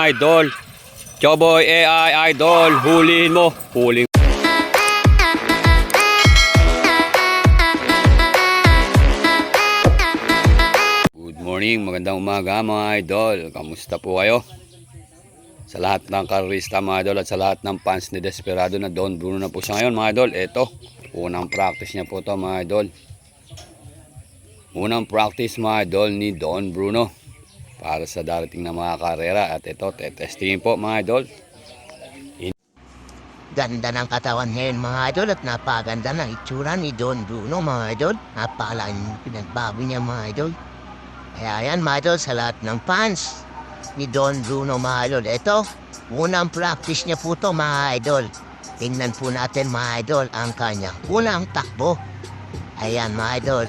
Idol. Choboy AI Idol. Huliin mo. Huling. Good morning, magandang umaga mga idol. Kamusta po kayo? Sa lahat ng karista mga idol at sa lahat ng fans ni Desperado na Don Bruno na po siya ngayon mga idol. Ito, unang practice niya po to mga idol. Unang practice mga idol ni Don Bruno para sa darating na mga karera at ito, tetestingin po mga idol. Ganda ng katawan ngayon mga idol at napaganda ng itsura ni Don Bruno mga idol. Napakalaking pinagbago niya mga idol. Kaya yan mga idol sa lahat ng fans ni Don Bruno mga idol. Ito, unang practice niya po to mga idol. Tingnan po natin mga idol ang kanya. Unang takbo. Ayan mga idol.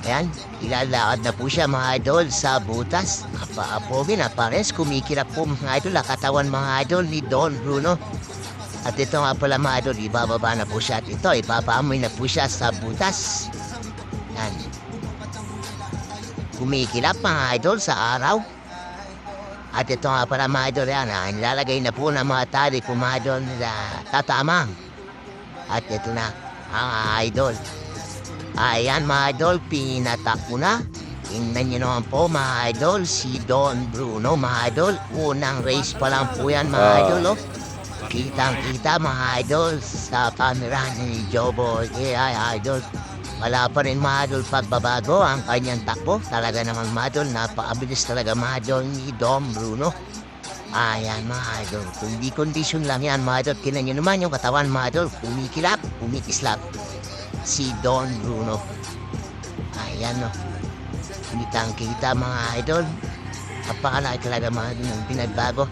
Ayan, ilalakad na po siya mga idol sa butas. Napaapogi na pares kumikirap po mga idol ang katawan mga idol ni Don Bruno. At ito nga pala mga idol, ibababa na po siya at ito, ipapaamoy na po siya sa butas. Yan. Kumikilap mga idol sa araw. At ito nga pala mga idol yan, ha, nilalagay na po ng mga tali po mga idol na tatamang. At ito na, ang idol. Ayan mga idol, pinatakbo na. Tingnan nyo naman po mga idol, si Don Bruno mga idol. Unang race pa lang po yan mga Ah. idol. Oh. Kitang kita mga idol sa camera ni Jobo AI Idol. Wala pa rin mga idol pagbabago ang kanyang takbo. Talaga naman mga idol, napakabilis talaga mga idol ni Don Bruno. Ayan mga idol, kung di kondisyon lang yan mga idol, tinan nyo naman yung katawan mga idol, kumikilap, kumikislap. Si Don Bruno. Ayan no. Kitang kita mga idol. Napakalaki talaga mga ng pinagbago.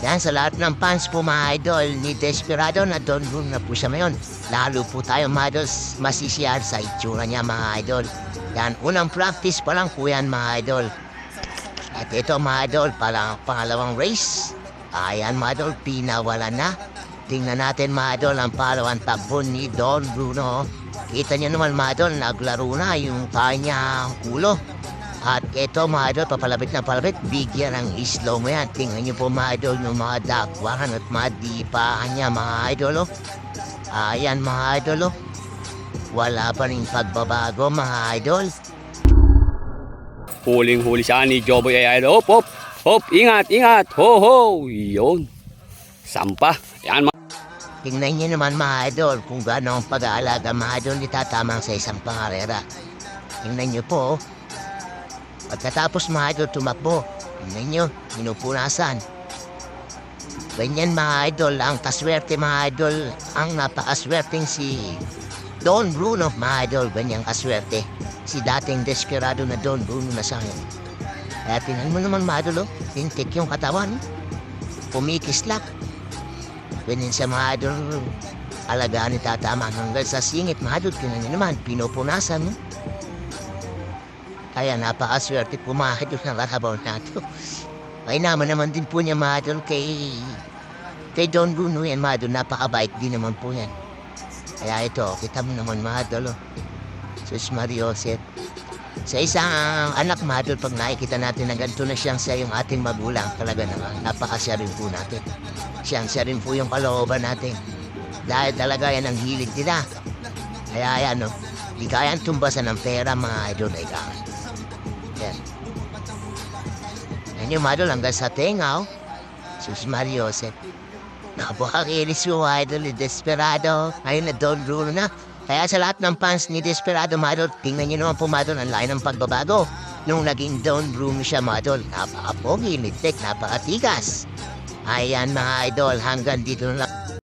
Yan sa lahat ng fans po mga idol ni Desperado na Don Bruno na po siya ngayon. Lalo po tayo mga idol masisiyahan sa itsura niya mga idol. Yan, unang practice pa lang po yan mga idol. At ito mga idol, parang pangalawang race. Ayan mga idol, pinawala na. Tingnan natin mga idol ang pangalawang takbo ni Don Bruno. Kita niyo naman mga naglaro na yung kanyang ulo. At ito mga idol, papalapit na palapit, bigyan ng slow mo yan. Tingnan niyo po mga idol yung mga dakwahan at mga dipahan niya mga idol. Oh. Ayan mga idol. Oh. Wala pa rin pagbabago mga idol. Huling huli siya ni Joboy AI Idol. Hop, hop. Hop, ingat, ingat. Ho, ho. Yun. Sampa. Yan mga Tingnan niyo naman mga idol kung gaano ang pag-aalaga mga idol itatamang sa isang pangarera. Tingnan niyo po. oh. Pagkatapos mga idol tumakbo, tingnan niyo, pinupunasan. Ganyan mga idol, ang kaswerte mga idol, ang napakaswerteng si Don Bruno mga idol, ganyang kaswerte. Si dating desperado na Don Bruno na sa akin. Kaya tingnan mo naman mga idol, oh, tintik yung katawan. Pumikislap. Mga idol, alagaan ni tatama hanggang sa singit idol, tingnan niyo naman, pinupunasan. No? Kaya mga idol ng karabaw nato. Ay naman naman din po niya mga idol kay kay Don Bruno yan mga idol, napakabait din naman po yan. Kaya ito, kita mo naman mga idol. Oh. Sus Mariosep. Sa isang anak mga idol, pag nakikita natin na ganito na siyang siya yung ating magulang, talaga naman, napakasya rin po natin. Siyang siya rin po yung kalooban natin. Dahil talaga yan ang hilig nila. Kaya yan, no, di kayang tumbasan ng pera mga idol ay kaya. Yan. Yan yung madol hanggang sa tenga, oh. Sus Mariosep. Napakakilis mo, idol, ni Desperado. Ngayon na Don Bruno na. Kaya sa lahat ng fans ni Desperado, Madol, tingnan niyo naman po, Madol, ang layo ng pagbabago. Nung naging Don Bruno siya, Madol, napakapogi, mitik, napakatigas. Ayan mga idol, hanggang dito na